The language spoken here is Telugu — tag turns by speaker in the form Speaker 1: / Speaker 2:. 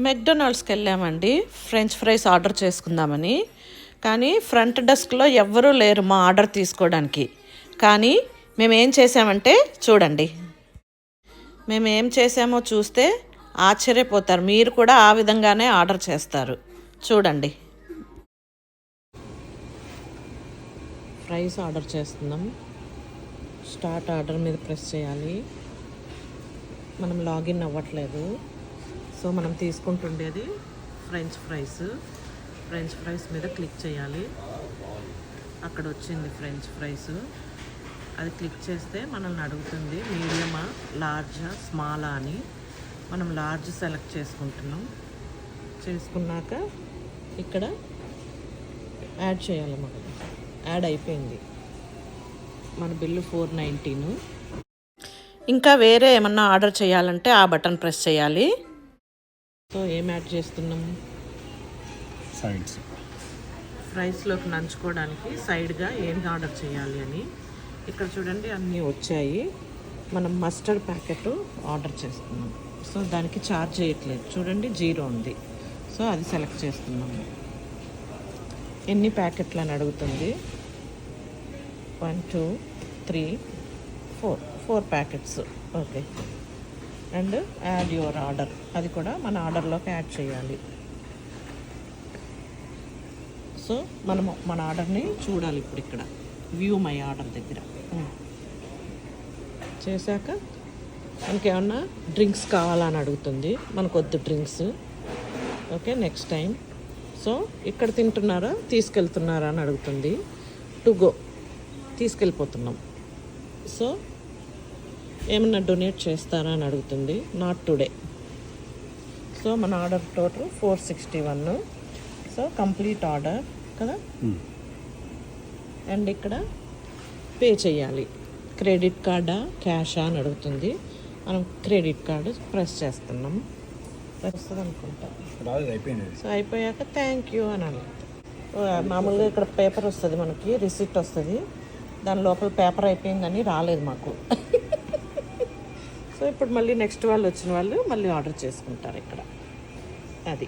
Speaker 1: మెక్డొనాల్డ్స్కి వెళ్ళామండి ఫ్రెంచ్ ఫ్రైస్ ఆర్డర్ చేసుకుందామని. కానీ ఫ్రంట్ డెస్క్లో ఎవ్వరూ లేరు మా ఆర్డర్ తీసుకోవడానికి. కానీ మేము ఏం చేసామంటే చూడండి. మేము ఏం చేసామో చూస్తే ఆశ్చర్యపోతారు. మీరు కూడా ఆ విధంగానే ఆర్డర్ చేస్తారు. చూడండి. ఫ్రైస్ ఆర్డర్ చేస్తున్నాం. స్టార్ట్ ఆర్డర్ మీద ప్రెస్ చేయాలి. మనం లాగిన్ అవ్వట్లేదు. సో మనం తీసుకుంటుండేది ఫ్రెంచ్ ఫ్రైస్. ఫ్రెంచ్ ఫ్రైస్ మీద క్లిక్ చేయాలి. అక్కడ వచ్చింది ఫ్రెంచ్ ఫ్రైస్. అది క్లిక్ చేస్తే మనల్ని అడుగుతుంది మీడియమా లార్జా స్మాలా అని. మనం లార్జ్ సెలెక్ట్ చేసుకుంటున్నాం. చేసుకున్నాక ఇక్కడ యాడ్ చేయాలి మనం యాడ్ అయిపోయింది. మన బిల్లు ఫోర్ నైంటీను ఇంకా వేరే ఏమన్నా ఆర్డర్ చేయాలంటే ఆ బటన్ ప్రెస్ చేయాలి. సో ఏం యాడ్ చేస్తున్నాం?
Speaker 2: సైడ్స్.
Speaker 1: ఫ్రైస్లోకి నంచుకోవడానికి సైడ్గా ఏం ఆర్డర్ చేయాలి అని. ఇక్కడ చూడండి అన్నీ వచ్చాయి. మనం మస్టర్డ్ ప్యాకెట్ ఆర్డర్ చేస్తున్నాం. సో దానికి ఛార్జ్ చేయట్లేదు. చూడండి జీరో ఉంది. సో అది సెలెక్ట్ చేస్తున్నాము ఎన్ని ప్యాకెట్లు అని అడుగుతుంది? One two three four. Four packets. Okay. And add your order. అది కూడా మన ఆర్డర్లోకి యాడ్ చేయాలి. సో మనము మన ఆర్డర్ని చూడాలి ఇప్పుడు ఇక్కడ. వ్యూ మై ఆర్డర్ దగ్గర. Hmm. చేశాక మనకి ఏమన్నా డ్రింక్స్ కావాలని అడుగుతుంది. మనకు వద్దు drinks. Okay next time. So ఇక్కడ తింటున్నారా తీసుకెళ్తున్నారా అని అడుగుతుంది. To go. తీసుకెళ్ళిపోతున్నాం. సో ఏమన్నా డొనేట్ చేస్తారా అని అడుగుతుంది. నాట్ టుడే సో మన order total four sixty one so complete order కదా అండ్ ఇక్కడ పే చేయాలి. క్రెడిట్ కార్డా క్యాషా అని అడుగుతుంది. మనం క్రెడిట్ కార్డు ప్రెస్ చేస్తున్నాం. వస్తుంది అనుకుంటా. సో అయిపోయాక థ్యాంక్ యూ అనాలి. ఓ, మామూలుగా ఇక్కడ పేపర్ వస్తుంది మనకి రిసిప్ట్ వస్తుంది. దాని లోపల పేపర్ అయిపోయిందని రాలేదు మాకు. సో ఇప్పుడు మళ్ళీ నెక్స్ట్ వాళ్ళు వచ్చిన వాళ్ళు మళ్ళీ ఆర్డర్ చేసుకుంటారు ఇక్కడ. అది.